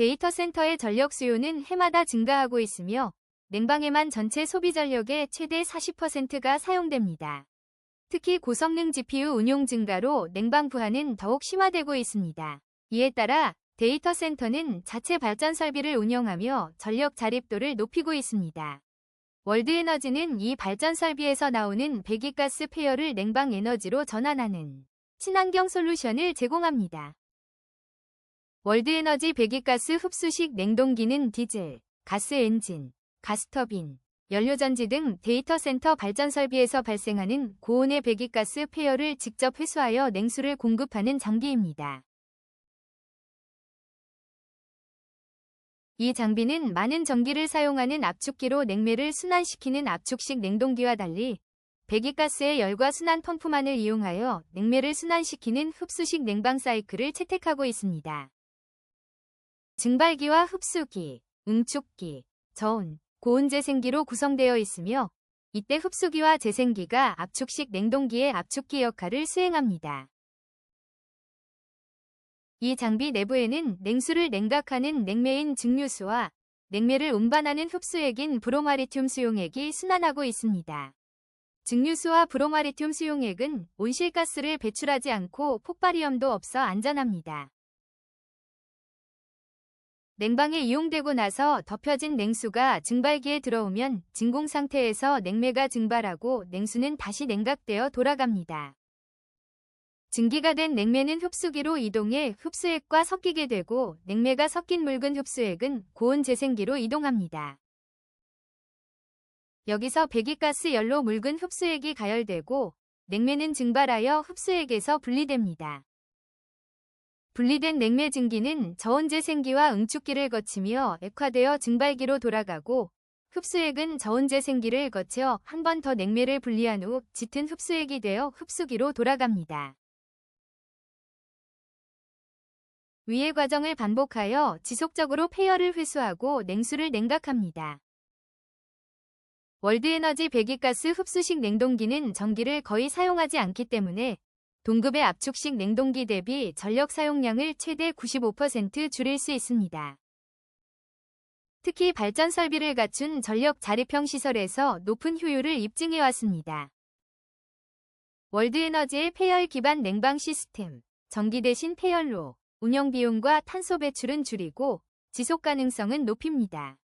데이터 센터의 전력 수요는 해마다 증가하고 있으며 냉방에만 전체 소비 전력의 최대 40%가 사용됩니다. 특히 고성능 GPU 운용 증가로 냉방 부하는 더욱 심화되고 있습니다. 이에 따라 데이터 센터는 자체 발전 설비를 운영하며 전력 자립도를 높이고 있습니다. 월드에너지는 이 발전 설비에서 나오는 배기가스 폐열을 냉방 에너지로 전환하는 친환경 솔루션을 제공합니다. 월드에너지 배기가스 흡수식 냉동기는 디젤, 가스 엔진, 가스터빈, 연료전지 등 데이터 센터 발전 설비에서 발생하는 고온의 배기가스 폐열을 직접 회수하여 냉수를 공급하는 장비입니다. 이 장비는 많은 전기를 사용하는 압축기로 냉매를 순환시키는 압축식 냉동기와 달리 배기가스의 열과 순환 펌프만을 이용하여 냉매를 순환시키는 흡수식 냉방 사이클을 채택하고 있습니다. 증발기와 흡수기, 응축기, 저온, 고온 재생기로 구성되어 있으며 이때 흡수기와 재생기가 압축식 냉동기의 압축기 역할을 수행합니다. 이 장비 내부에는 냉수를 냉각하는 냉매인 증류수와 냉매를 운반하는 흡수액인 브로마리튬 수용액이 순환하고 있습니다. 증류수와 브로마리튬 수용액은 온실가스를 배출하지 않고 폭발 위험도 없어 안전합니다. 냉방에 이용되고 나서 덮여진 냉수가 증발기에 들어오면 진공 상태에서 냉매가 증발하고 냉수는 다시 냉각되어 돌아갑니다. 증기가 된 냉매는 흡수기로 이동해 흡수액과 섞이게 되고 냉매가 섞인 묽은 흡수액은 고온 재생기로 이동합니다. 여기서 배기가스 열로 묽은 흡수액이 가열되고 냉매는 증발하여 흡수액에서 분리됩니다. 분리된 냉매 증기는 저온 재생기와 응축기를 거치며 액화되어 증발기로 돌아가고 흡수액은 저온 재생기를 거쳐 한 번 더 냉매를 분리한 후 짙은 흡수액이 되어 흡수기로 돌아갑니다. 위의 과정을 반복하여 지속적으로 폐열을 회수하고 냉수를 냉각합니다. 월드에너지 배기가스 흡수식 냉동기는 전기를 거의 사용하지 않기 때문에 동급의 압축식 냉동기 대비 전력 사용량을 최대 95% 줄일 수 있습니다. 특히 발전 설비를 갖춘 전력 자립형 시설에서 높은 효율을 입증해 왔습니다. 월드에너지의 폐열 기반 냉방 시스템, 전기 대신 폐열로 운영 비용과 탄소 배출은 줄이고 지속 가능성은 높입니다.